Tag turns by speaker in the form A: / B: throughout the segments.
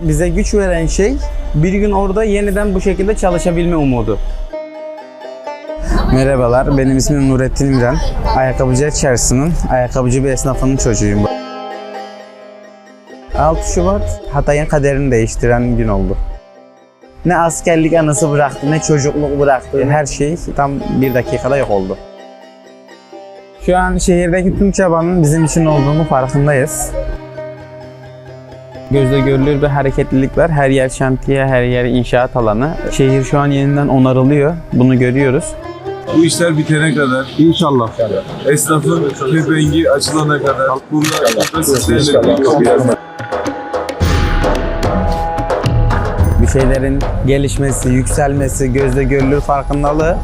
A: Bize güç veren şey bir gün orada yeniden bu şekilde çalışabilme umudu. Merhabalar, benim ismim Nurettin İmren. Ayakkabıcı Çarşısı'nın ayakkabıcı bir esnafının çocuğuyum. 6 Şubat Hatay'ın kaderini değiştiren gün oldu. Ne askerlik anısı bıraktı, ne çocukluk bıraktı. Her şey tam bir dakikada yok oldu. Şu an şehirdeki tüm çabanın bizim için olduğunu farkındayız. Gözle görülür bir hareketlilik var. Her yer şantiye, her yer inşaat alanı. Şehir şu an yeniden onarılıyor. Bunu görüyoruz.
B: Bu işler bitene kadar inşallah esnafın kepengi açılana kadar bunlar sizlerle birlikte
A: bir şeylerin gelişmesi, yükselmesi, gözle görülür farkındalığı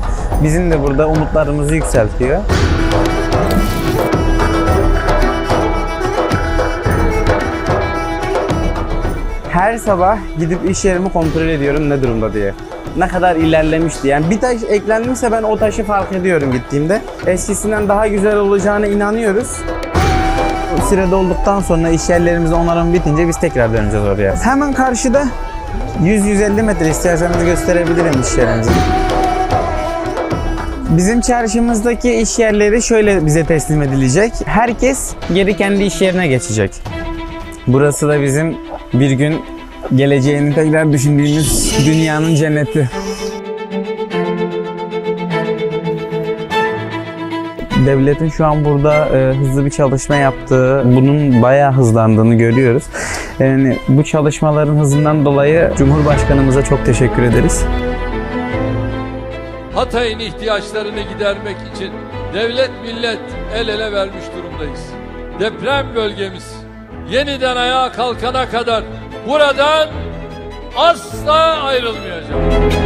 A: bizim de burada umutlarımızı yükseltiyor. Her sabah gidip iş yerimi kontrol ediyorum ne durumda diye. Ne kadar ilerlemiş diye. Yani bir taş eklendiyse ben o taşı fark ediyorum gittiğimde. Eskisinden daha güzel olacağına inanıyoruz. Sürede olduktan sonra iş yerlerimizi onarım bitince biz tekrar döneceğiz oraya. Hemen karşıda 100-150 metre isterseniz gösterebilirim iş yerimizi. Bizim çarşımızdaki iş yerleri şöyle bize teslim edilecek. Herkes geri kendi iş yerine geçecek. Burası da bizim bir gün geleceğini tekrar düşündüğümüz dünyanın cenneti. Devletin şu an burada e, hızlı bir çalışma yaptığı, bunun bayağı hızlandığını görüyoruz. Yani bu çalışmaların hızından dolayı Cumhurbaşkanımıza çok teşekkür ederiz.
C: Hatay'ın ihtiyaçlarını gidermek için devlet millet el ele vermiş durumdayız. Deprem bölgemiz yeniden ayağa kalkana kadar buradan asla ayrılmayacağız.